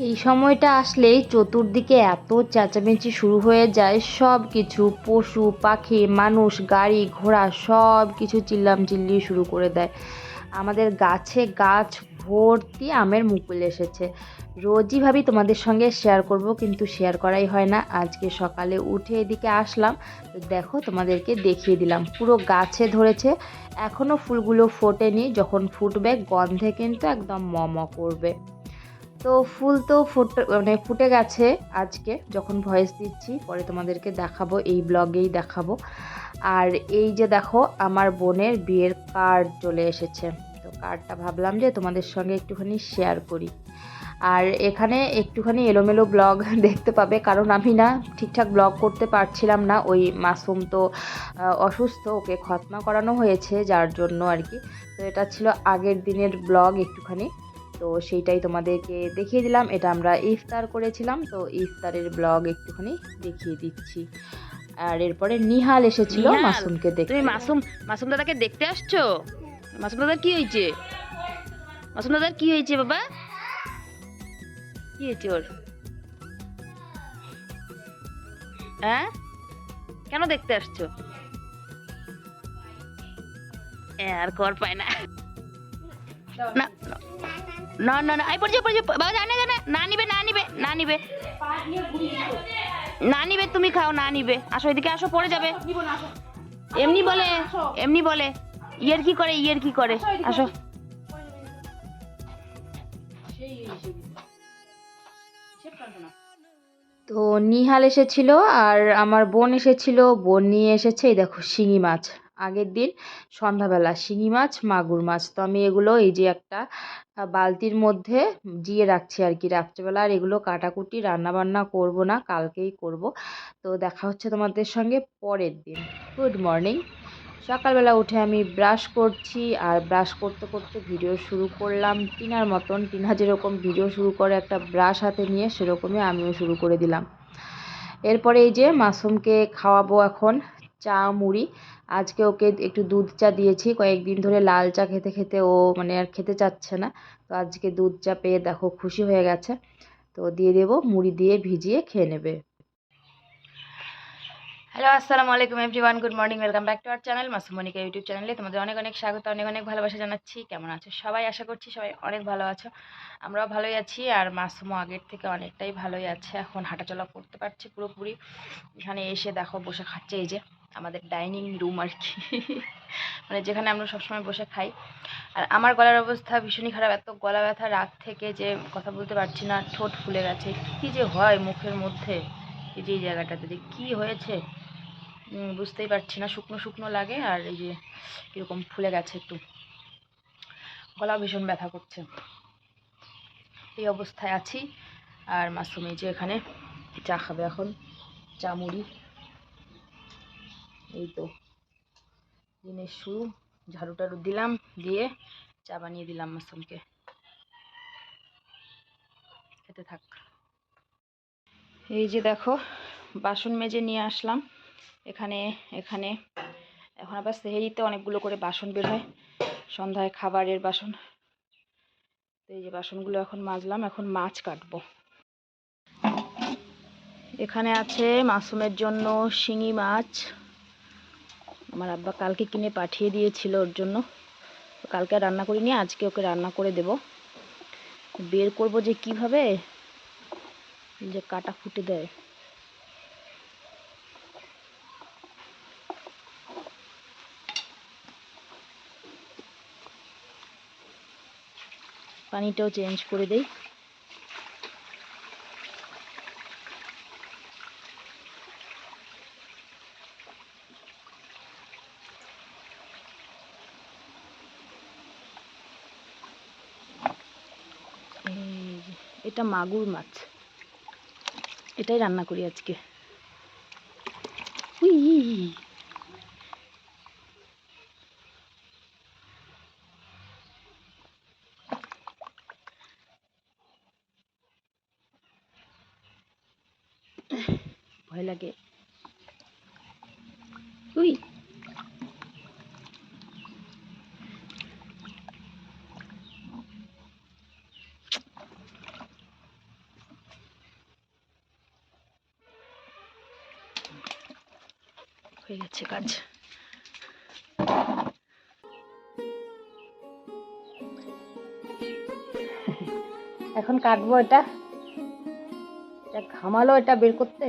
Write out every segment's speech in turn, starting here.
এই সময়টা আসলেই চতুর্দিকে এত চেঁচামেচি শুরু হয়ে যায়। সব কিছু পশু, পাখি, মানুষ, গাড়ি, ঘোড়া সব কিছু চিল্লাম চিল্লি শুরু করে দেয়। আমাদের গাছে গাছ ভর্তি আমের মুকুল এসেছে। রোজই ভাবি তোমাদের সঙ্গে শেয়ার করব, কিন্তু শেয়ার করাই হয় না। আজকে সকালে উঠে এদিকে আসলাম। তো দেখো, তোমাদেরকে দেখিয়ে দিলাম। পুরো গাছে ধরেছে। এখনও ফুলগুলো ফোটেনি। যখন ফুটবে, গন্ধে কিন্তু একদম ম ম করবে। তো ফুল তো ফুটে মানে ফুটে গেছে আজকে, যখন ভয়েস দিচ্ছি, পরে তোমাদেরকে দেখাবো, এই ব্লগেই দেখাবো। আর এই যে দেখো, আমার বোনের বিয়ের কার্ড চলে এসেছে। তো কার্ডটা ভাবলাম যে তোমাদের সঙ্গে একটুখানি শেয়ার করি। আর এখানে একটুখানি এলোমেলো ব্লগ দেখতে পাবে, কারণ আমি না ঠিকঠাক ব্লগ করতে পারছিলাম না। ওই মাসুম তো অসুস্থ, ওকে খতনা করানো হয়েছে, যার জন্য আর কি। তো এটা ছিল আগের দিনের ব্লগ একটুখানি। তো সেইটাই তোমাদেরকে দেখিয়ে দিলাম। এটা আমরা ইফতার করেছিলাম তো ইফতারের ব্লগ একটুখানি দেখিয়ে দিচ্ছি। আর এরপরে নিহাল এসেছিল মাসুমকে দেখতে। তুমি মাসুম মাসুম দাদাকে দেখতে আসছো? মাসুম দাদার কি হয়েছে? মাসুম দাদার কি হয়েছে বাবা? কি হয়েছে ওর? হ্যাঁ? কেন দেখতে আসছো? আর কর পায় না না। না না না আই পড়ছে পড়ছে, বাবা জানে জানে না নিবে না নিবে না নিবে। না নিবে, তুমি খাও, না নিবে। আসো এদিকে, আসো, পড়ে যাবে। এমনি বলে এমনি বলে, ইয়ের কি করে, ইয়ের কি করে? আসো। তো নিহাল এসেছিল আর আমার বোন এসেছিল, বোন নিয়ে এসেছে, এই দেখো, শিঙি মাছ। আগের দিন সন্ধ্যাবেলা শিঙি মাছ, মাগুর মাছ। তো আমি এগুলো এই যে একটা বালতির মধ্যে জিয়ে রাখছি আর কি রাত্রেবেলা। আর এগুলো কাটাকুটি, রান্নাবান্না করব না, কালকেই করব। তো দেখা হচ্ছে তোমাদের সঙ্গে পরের দিন। গুড মর্নিং সকালবেলা উঠে আমি ব্রাশ করছি আর ব্রাশ করতে করতে ভিডিও শুরু করলাম। টিনার মতন, টিনা যেরকম ভিডিও শুরু করে, একটা ব্রাশ হাতে নিয়ে সেরকমই আমিও শুরু করে দিলাম। এরপরে এই যে মাসুমকে খাওয়াবো এখন। চা, মুড়ি। আজকে ওকে একটু দুধ চা দিয়েছি। কয়েকদিন ধরে লাল চা খেতে খেতে ও মানে আর খেতে চাচ্ছে না। তো আজকে দুধ চা পেয়ে দেখো খুশি হয়ে গেছে। তো দিয়ে দেবো, মুড়ি দিয়ে ভিজিয়ে খেয়ে নেবে। হ্যালো আসসালামু আলাইকুম everyone good morning welcome back to our channel Masumonika YouTube চ্যানেলে তোমাদের অনেক অনেক স্বাগত, অনেক অনেক ভালোবাসা জানাচ্ছি। কেমন আছো সবাই? আশা করছি সবাই অনেক ভালো আছো। আমরাও ভালোই আছি আর মাসুমো আগের থেকে অনেকটাই ভালোই আছে। এখন হাঁটাচলা করতে পারছে পুরোপুরি। এখানে এসে দেখো বসে খাচ্ছে এই যে। আমাদের ডাইনিং রুম আর কি মানে যেখানে আমরা সবসময় বসে খাই। আর আমার গলার অবস্থা ভীষণই খারাপ। এত গলা ব্যথা রাত থেকে যে কথা বলতে পারছি না, ঠোঁট ফুলে গেছে। কী যে হয় মুখের মধ্যে এই যে এই জায়গাটাতে যে কী হয়েছে? বুঝতেই পারছি না। শুকনো শুকনো লাগে আর এই যে কীরকম ফুলে গেছে একটু। গলা ভীষণ ব্যথা করছে। এই অবস্থায় আছি। আর মাসুম যে এখানে চা খাবে এখন। চা মুড়ি। এই তো, দিনের শুরু ঝাড়ু টাড়ু দিলাম, দিয়ে চা বানিয়ে দিলাম মাসুমকে। খেতে থাক। এই যে দেখো, বাসন মেজে নিয়ে আসলাম। এখানে এখানে, এখন আবার সেহেরিতে অনেকগুলো করে বাসন বের হয়। সন্ধ্যায় খাবারের বাসন। তো এই যে বাসনগুলো এখন মাজলাম, এখন মাছ কাটবো। এখানে আছে মাসুমের জন্য শিঙি মাছ। আমার আব্বা কালকে কিনে পাঠিয়ে দিয়েছিল ওর জন্য। কালকে রান্না করিনি, আজকে ওকে রান্না করে দেব। বের করব যে কীভাবে, যে কাটা ফুটে দেয়। পানিটাও চেঞ্জ করে দেই এই যে, এটা মাগুর মাছ। এটাই রান্না করি আজকে। ভয় লাগে। হয়ে গেছে কাজ। এখন কাটবো এটা। ঘামালো এটা বের করতে।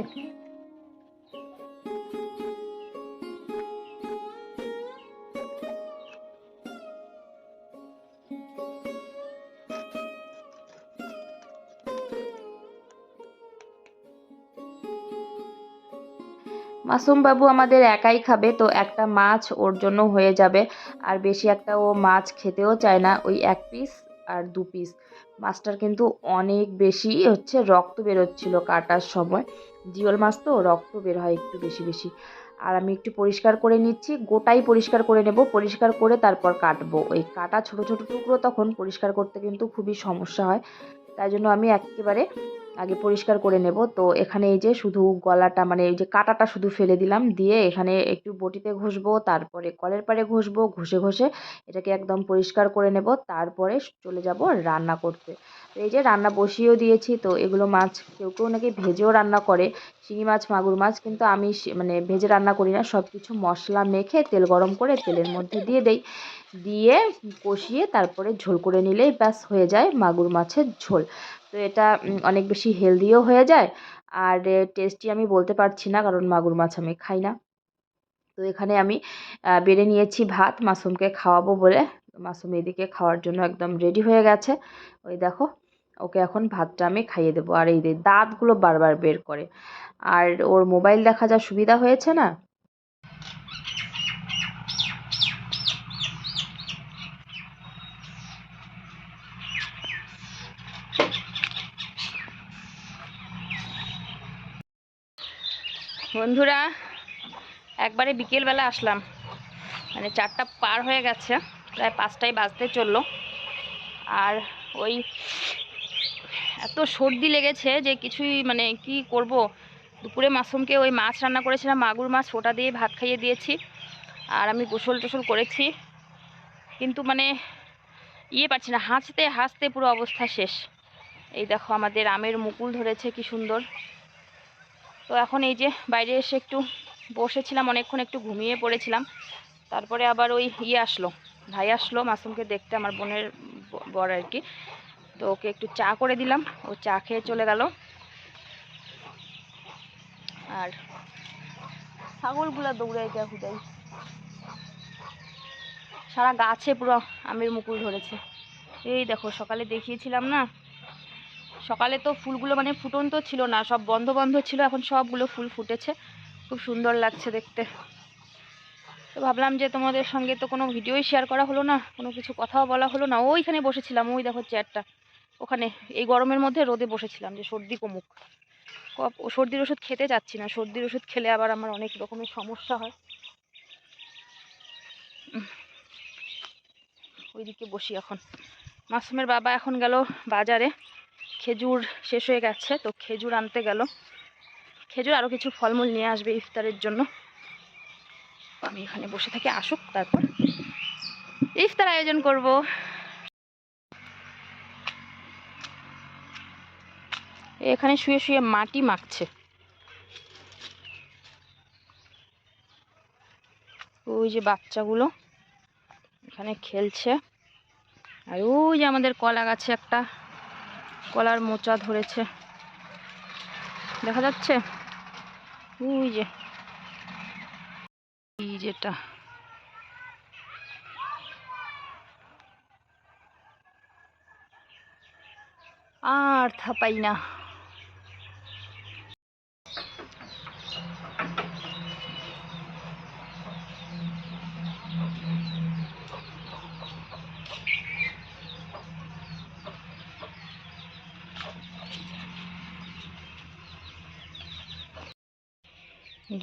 মাসুম বাবু আমাদের একাই খাবে, তো একটা মাছ ওর জন্য হয়ে যাবে। আর বেশি একটা ও মাছ খেতেও চায় না, ওই এক পিস আর দু পিস মাছটার কিন্তু অনেক বেশি হচ্ছে রক্ত বেরোচ্ছিল কাটার সময়। জিওল মাছ তো রক্ত বের হয় একটু বেশি বেশি। আর আমি একটু পরিষ্কার করে নিচ্ছি, গোটাই পরিষ্কার করে নেব। পরিষ্কার করে তারপর কাটবো। ওই কাটা ছোট ছোট টুকরো তখন পরিষ্কার করতে কিন্তু খুবই সমস্যা হয়। তাই জন্য আমি একেবারে আগে পরিষ্কার করে নেব। তো এখানে এই যে শুধু গলাটা মানে এই যে কাটাটা শুধু ফেলে দিলাম, দিয়ে এখানে একটু বটিতে ঘষবো, তারপরে কলের পাড়ে ঘষবো, ঘষে ঘষে এটাকে একদম পরিষ্কার করে নেব, তারপরে চলে যাব রান্না করতে। এই যে রান্না বসিয়েও দিয়েছি, তো এগুলো মাছ কেউ কেউ নাকি ভেজেও রান্না করে, শিঙি মাছ, মাগুর মাছ, কিন্তু আমি মানে ভেজে রান্না করি না সব কিছু মশলা মেখে তেল গরম করে তেলের মধ্যে দিয়ে দেই। দিয়ে কষিয়ে তারপরে ঝোল করে নিলেই ব্যাস হয়ে যায় মাগুর মাছের ঝোল। তো এটা অনেক বেশি হেলদিও হয়ে যায়। আর টেস্টি আমি বলতে পারছি না, কারণ মাগুর মাছ আমি খাই না। তো এখানে আমি বেড়ে নিয়েছি ভাত মাসুমকে খাওয়াবো বলে। মাসুম এদিকে খাওয়ার জন্য একদম রেডি হয়ে গেছে। ওই দেখো, ওকে এখন ভাতটা আমি খাইয়ে দেবো। আর এই দাঁতগুলো বারবার বের করে। আর ওর মোবাইল দেখা যা সুবিধা হয়েছে না? বন্ধুরা, একবারে বিকেলবেলা আসলাম। মানে চারটা পার হয়ে গেছে, প্রায় পাঁচটায় বাজতে চলল। আর ওই এত সর্দি লেগেছে যে কিছুই মানে কি করব? দুপুরে মাসুমকে ওই মাছ রান্না করেছিলাম, মাগুর মাছ, ওটা দিয়ে ভাত খাইয়ে দিয়েছি। আর আমি গোসল টোসল করেছি। কিন্তু মানে ইয়ে পাচ্ছি না হাসতে হাসতে পুরো অবস্থা শেষ। এই দেখো আমাদের আমের মুকুল ধরেছে, কি সুন্দর। তো এখন এই যে বাইরে এসে একটু বসেছিলাম, অনেকক্ষণ একটু ঘুমিয়ে পড়েছিলাম। তারপরে আবার ওই ইয়ে আসলো, ভাই আসলো মাসুমকে দেখতে, আমার বোনের বর আর কি। তো ওকে একটু চা করে দিলাম, ও চা খেয়ে চলে গেল। আর ছাগলগুলা দৌড়াই যা হুদাই সারা গাছে পুরো আমের মুকুল ধরেছে। এই দেখো, সকালে দেখিয়েছিলাম না সকালে তো ফুলগুলো মানে ফুটন্ত ছিল না, সব বন্ধ বন্ধ ছিল, এখন সবগুলো ফুল ফুটেছে। খুব সুন্দর লাগছে দেখতে। তো ভাবলাম যে তোমাদের সঙ্গে তো কোনো ভিডিওই শেয়ার করা হলো না, কোনো কিছু কথাও বলা হলো না। ওইখানে বসেছিলাম, ওই দেখো চেয়ারটা ওখানে, এই গরমের মধ্যে রোদে বসেছিলাম যে সর্দি কমুক। সর্দির ওষুধ খেতে যাচ্ছি না, সর্দির ওষুধ খেলে আবার আমার অনেক রকমের সমস্যা হয়। ওইদিকে বসি এখন। মাসুমের বাবা এখন গেল বাজারে। খেজুর শেষ হয়ে গেছে, তো খেজুর আনতে গেল। খেজুর আরও কিছু ফলমূল নিয়ে আসবে ইফতারের জন্য। আমি এখানে বসে থাকি, আসুক তারপর। ইফতার আয়োজন করব। এখানে শুয়ে শুয়ে মাটি মাখছে। ওই যে বাচ্চাগুলো এখানে খেলছে। আর ওই যে আমাদের কলা গাছে একটা কলার মোচা ধরেছে। দেখা যাচ্ছে? ওই যে। যেটা। আর থাপাই না।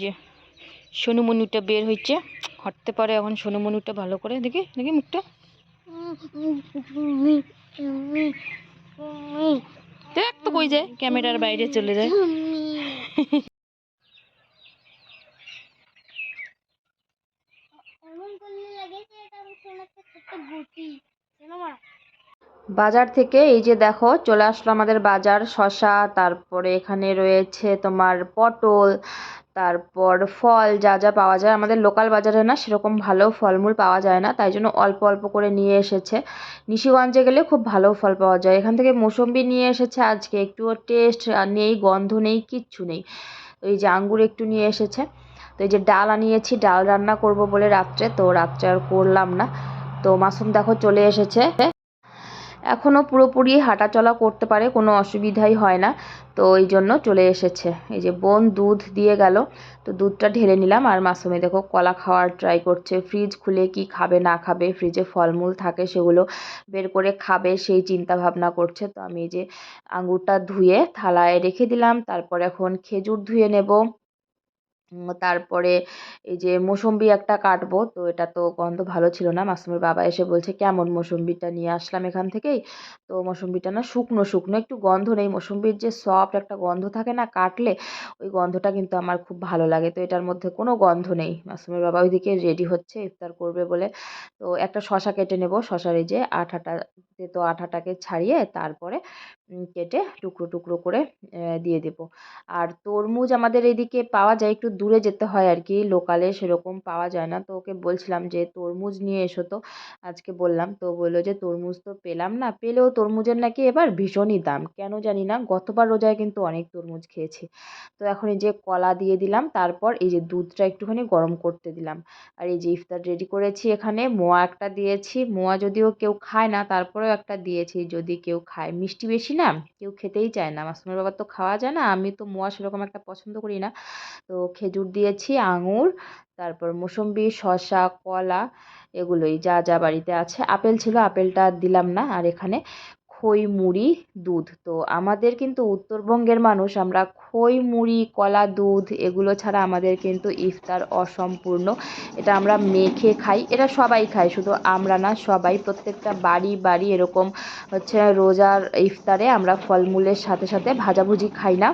যে সোনুমনুটা বের হয়েছে হাঁটতে পারে এখন সোনুমনুটা ভালো করে। দেখি দেখি মুখটা। দেখ তো কই যায়, ক্যামেরার বাইরে চলে যায়। বাজার থেকে এই যে দেখো, চলে আসলো আমাদের বাজার, শসা, তারপরে এখানে রয়েছে তোমার পটল তারপর ফল যা যা পাওয়া যায়, আমাদের লোকাল বাজারে না সেরকম ভালো ফলমূল পাওয়া যায় না, তাই জন্য অল্প অল্প করে নিয়ে এসেছে। নিশিগঞ্জে গেলে খুব ভালো ফল পাওয়া যায়। এখান থেকে মৌসম্বি নিয়ে এসেছে আজকে, একটুও টেস্ট নেই, গন্ধ নেই, কিচ্ছু নেই। এই যে আঙ্গুর একটু নিয়ে এসেছে। তো এই যে ডাল আনিয়েছি, ডাল রান্না করব বলে রাত্রে, তো রাত্রে আর করলাম না। তো মাসুম দেখো চলে এসেছে। এখনও পুরোপুরি হাঁটাচলা করতে পারে, কোনো অসুবিধাই হয় না। তো এই জন্য চলে এসেছে। এই যে বোন দুধ দিয়ে গেল, তো দুধটা ঢেলে নিলাম। আর মাসুমে দেখো কলা খাওয়ার ট্রাই করছে। ফ্রিজ খুলে কি খাবে, না খাবে ফ্রিজে ফলমূল থাকে সেগুলো বের করে খাবে, সেই চিন্তা ভাবনা করছে। তো আমি এই যে আঙুরটা ধুয়ে থালায় রেখে দিলাম। তারপর এখন খেজুর ধুয়ে নেব। তারপরে এই যে মোসম্বি একটা কাটবো, তো এটা তো গন্ধ ভালো ছিল না। মাসুমের বাবা এসে বলছে, কেমন মোসম্বিটা নিয়ে আসলাম এখান থেকেই? তো মোসম্বিটা না শুকনো শুকনো, একটু গন্ধ নেই। মোসম্বির যে সফট একটা গন্ধ থাকে না কাটলে, ওই গন্ধটা কিন্তু আমার খুব ভালো লাগে। তো এটার মধ্যে কোনো গন্ধ নেই। মাসুমের বাবা ওইদিকে রেডি হচ্ছে, ইফতার করবে বলে। তো একটা শশা কেটে নেব। শশার এই যে আঠাটা তো আঠাটাকে ছাড়িয়ে তারপরে কেটে টুকরো টুকরো করে দিয়ে দেবো। আর তরমুজ আমাদের এদিকে পাওয়া যায় একটু দূরে যেতে হয় আর কি লোকালে সেরকম পাওয়া যায় না। তো ওকে বলছিলাম যে, তরমুজ নিয়ে এসো তো। আজকে বললাম, তো বলল যে, তরমুজ তো পেলাম না। পেলেও তরমুজের নাকি এবার ভীষণই দাম। কেন জানি না, গতবার রোজায় কিন্তু অনেক তরমুজ খেয়েছি। তো এখন এই যে কলা দিয়ে দিলাম, তারপর এই যে দুধটা একটুখানি গরম করতে দিলাম। আর এই যে ইফতার রেডি করেছি এখানে, মোয়া একটা দিয়েছি। মোয়া যদিও কেউ খায় না, তারপরেও একটা দিয়েছি। যদি কেউ খায়, মিষ্টি বেশি না, কেউ খেতেই চায় না। মাসুমের বাবার তো খাওয়া যায় না আমি তো মোয়া সেরকম একটা পছন্দ করি না। তো খেজুর দিয়েছি, আঙুর, তারপর মোসম্বি, শসা, কলা, এগুলোই যা যা বাড়িতে আছে। আপেল ছিল, আপেলটা দিলাম না, আর এখানে খই, মুড়ি, দুধ। তো আমাদের কিন্তু উত্তরবঙ্গের মানুষ, আমরা খই, মুড়ি, কলা, দুধ এগুলো ছাড়া আমাদের কিন্তু ইফতার অসম্পূর্ণ। এটা আমরা মেখে খাই, এটা সবাই খায়, শুধু আমরা না, সবাই। প্রত্যেকটা বাড়ি বাড়ি এরকম হচ্ছে রোজার ইফতারে আমরা ফলমূলের সাথে সাথে ভাজাভুজি খাই না।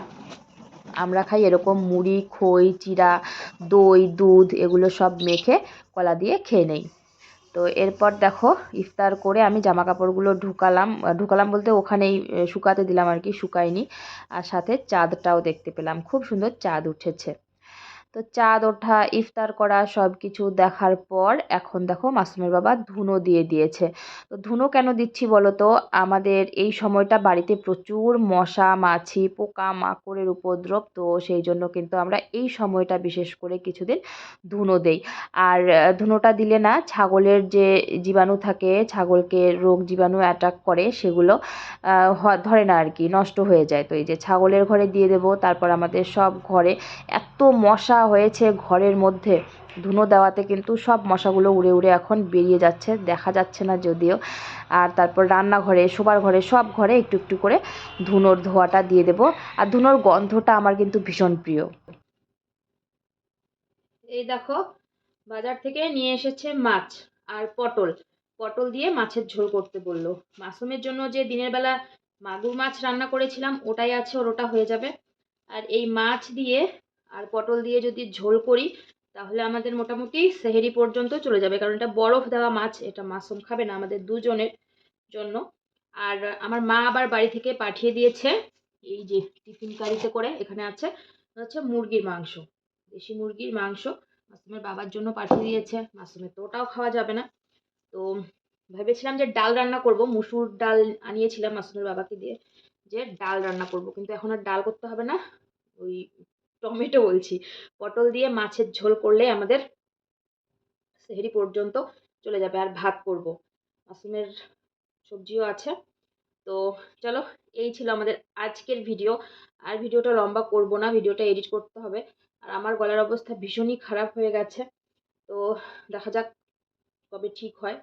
আমরা খাই এরকম মুড়ি, খই চিরা দই, দুধ এগুলো সব মেখে কলা দিয়ে খেয়ে নেই। তো এরপর দেখো ইফতার করে আমি জামা কাপড়গুলো ঢুকালাম ঢুকালাম বলতে ওখানেই শুকাতে দিলাম আর কি, শুকায়নি। আর সাথে চাঁদটাও দেখতে পেলাম। খুব সুন্দর চাঁদ উঠেছে। তো চাঁদ ওঠা, ইফতার করা সব কিছু দেখার পর এখন দেখো মাসুমের বাবা ধুনো দিয়ে দিয়েছে। তো ধুনো কেন দিচ্ছি বলো তো আমাদের এই সময়টা বাড়িতে প্রচুর মশা, মাছি, পোকা, মাকড়ের উপদ্রব, তো সেই জন্য কিন্তু আমরা এই সময়টা বিশেষ করে কিছুদিন ধুনো দেই। আর ধুনোটা দিলে না ছাগলের যে জীবাণু থাকে, ছাগলকে রোগ জীবাণু অ্যাটাক করে, সেগুলো ধরে না আর কি নষ্ট হয়ে যায়। তো এই যে ছাগলের ঘরে দিয়ে দেবো, তারপর আমাদের সব ঘরে এত মশা হয়েছে ঘরের মধ্যে। ধুনো দেওয়াতে কিন্তু সব মশাগুলো উড়ে উড়ে এখন বেরিয়ে যাচ্ছে, দেখা যাচ্ছে না যদিও। আর তারপর রান্নাঘরে, শোবার ঘরে, সব ঘরে একটু একটু করে ধুনোর ধোয়াটা দিয়ে দেব। আর ধুনোর গন্ধটা আমার কিন্তু ভীষণ প্রিয়। এই দেখো, বাজার থেকে নিয়ে এসেছে মাছ আর পটল। পটল দিয়ে মাছের ঝোল করতে বলল। মাসুমের জন্য যে দিনের বেলা মাগুর মাছ রান্না করেছিলাম, ওটাই আছে ওর ওটা হয়ে যাবে। আর এই মাছ দিয়ে আর পটল দিয়ে যদি ঝোল করি, তাহলে আমাদের মোটামুটি সেহেরি পর্যন্ত চলে যাবে। কারণ এটা বরফ দেওয়া মাছ, এটা মাসুম খাবে না আমাদের দুজনের জন্য। আর আমার মা আবার বাড়ি থেকে পাঠিয়ে দিয়েছে, এই যে টিফিন কারিতে করে এখানে আছে হচ্ছে মুরগির মাংস, দেশি মুরগির মাংস। মাসুমের বাবার জন্য পাঠিয়ে দিয়েছে, মাসুমের তো ওটাও খাওয়া যাবে না। তো ভেবেছিলাম যে ডাল রান্না করব, মুসুর ডাল আনিয়েছিলাম মাসুমের বাবাকে দিয়ে, যে ডাল রান্না করব। কিন্তু এখন আর ডাল করতে হবে না, ওই টমেটো বলছি। পটল দিয়ে মাছের ঝোল করলে আমাদের সেহেরি পর্যন্ত চলে যাবে আর ভাত করব। মাসুমের সবজিও আছে। তো চলো, এই ছিল আমাদের আজকের ভিডিও। আর ভিডিওটা লম্বা করব না, ভিডিওটা এডিট করতে হবে। আর আমার গলার অবস্থা ভীষণই খারাপ হয়ে গেছে। তো দেখা যাক কবে ঠিক হয়।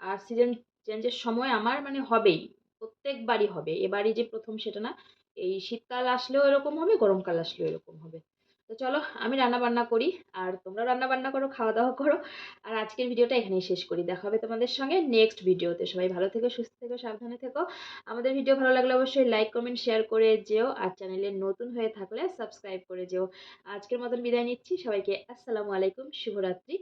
আর সিজন চেঞ্জের সময় আমার মানে হবেই, প্রত্যেকবারই হবে। এবারই যে প্রথম সেটা না এই শীতকাল আসলেও এরকম হবে, গরমকাল আসলেও এরকম হবে। তো চলো, আমি রান্না বান্না করি, আর তোমরা রান্না বান্না করো খাওয়া দাওয়া করো। আর আজকের ভিডিওটা এখানেই শেষ করি। দেখা হবে তোমাদের সঙ্গে নেক্সট ভিডিওতে সবাই ভালো থেকো, সুস্থ থেকো, সাবধানে থেকো। আমাদের ভিডিও ভালো লাগলে অবশ্যই লাইক কমেন্ট শেয়ার করে যেও। আর চ্যানেলে নতুন হয়ে থাকলে সাবস্ক্রাইব করে যেও। আজকের মতন বিদায় নিচ্ছি। সবাইকে আসসালামু আলাইকুম, শুভরাত্রি